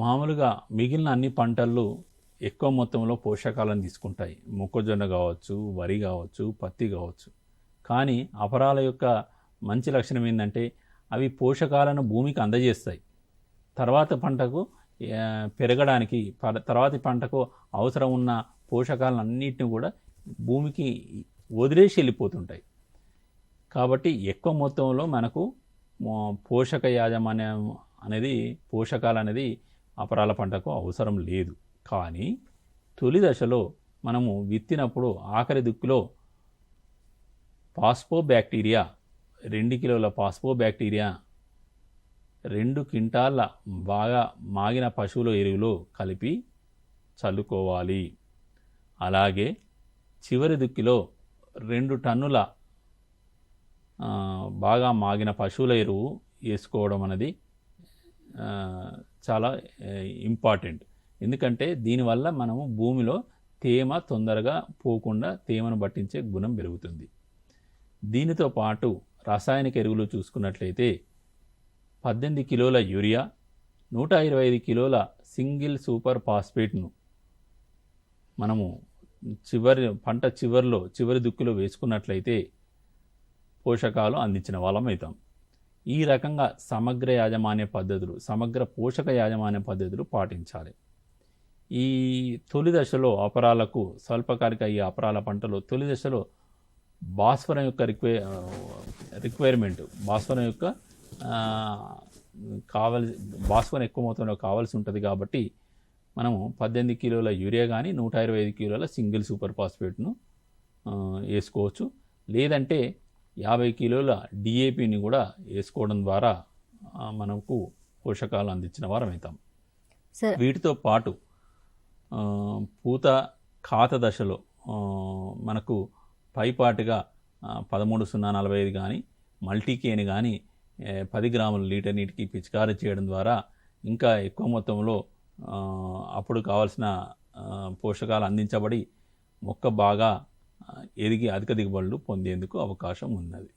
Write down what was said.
మామూలుగా మిగిలిన అన్ని పంటలు ఎక్కువ మొత్తంలో పోషకాలను తీసుకుంటాయి. మొక్కజొన్న కావచ్చు వరి కావచ్చు పత్తి కావచ్చు. కానీ అపరాల యొక్క మంచి లక్షణం ఏంటంటే అవి పోషకాలను భూమికి అందజేస్తాయి. తర్వాత పంటకు పెరగడానికి తర్వాతి పంటకు అవసరం ఉన్న పోషకాలన్నింటినీ కూడా భూమికి వదిలేసి వెళ్ళిపోతుంటాయి. కాబట్టి ఎక్కువ మొత్తంలో మనకు పోషక యాజమాన్యం అనేది పోషకాలు అనేది అపరాల పంటకు అవసరం లేదు. కానీ తొలి దశలో మనము విత్తినప్పుడు ఆఖరి దిక్కులో పాస్పో బ్యాక్టీరియా రెండు కిలోల పాస్పో బ్యాక్టీరియా రెండు క్వింటాళ్ళ బాగా మాగిన పశువుల ఎరువులో కలిపి చల్లుకోవాలి. అలాగే చివరి దుక్కిలో రెండు టన్నుల బాగా మాగిన పశువుల ఎరువు వేసుకోవడం అనేది చాలా ఇంపార్టెంట్ ఎందుకంటే దీనివల్ల మనము భూమిలో తేమ తొందరగా పోకుండా తేమను పట్టించే గుణం పెరుగుతుంది. దీనితో పాటు రాసాయనిక ఎరువులు చూసుకున్నట్లయితే పద్దెనిమిది కిలోల యూరియా నూట ఇరవై ఐదు కిలోల సింగిల్ సూపర్ ఫాస్ఫేట్ను మనము చివరి పంట చివరిలో చివరి దుక్కులో వేసుకున్నట్లయితే పోషకాలు అందించిన వాళ్ళం అవుతాం. ఈ రకంగా సమగ్ర యాజమాన్య పద్ధతులు సమగ్ర పోషక యాజమాన్య పద్ధతులు పాటించాలి. ఈ తొలి దశలో అపరాలకు స్వల్పకాలిక ఈ అపరాల పంటలో తొలి దశలో భాస్వరం యొక్క రిక్వై రిక్వైర్మెంట్ భాస్వరం యొక్క కావలసి భాస్వరం ఎక్కువ మొత్తంలో కావాల్సి ఉంటుంది కాబట్టి మనము పద్దెనిమిది కిలోల యూరియా కానీ నూట ఇరవై ఐదు కిలోల సింగిల్ సూపర్ ఫాస్ఫేట్ను వేసుకోవచ్చు. లేదంటే యాభై కిలోల డిఏపిని కూడా వేసుకోవడం ద్వారా మనకు పోషకాలు అందించిన వారం అవుతాం సార్ వీటితో పాటు పూత ఖాత దశలో మనకు పైపాటుగా పదమూడు సున్నా నలభై ఐదు కానీ మల్టీకేని కానీ పది గ్రాముల లీటర్ నీటికి పిచికారీ చేయడం ద్వారా ఇంకా ఎక్కువ మొత్తంలో అప్పుడు కావాల్సిన పోషకాలు అందించబడి మొక్క బాగా ఎదిగి అధిక దిగుబడులు పొందేందుకు అవకాశం ఉన్నది.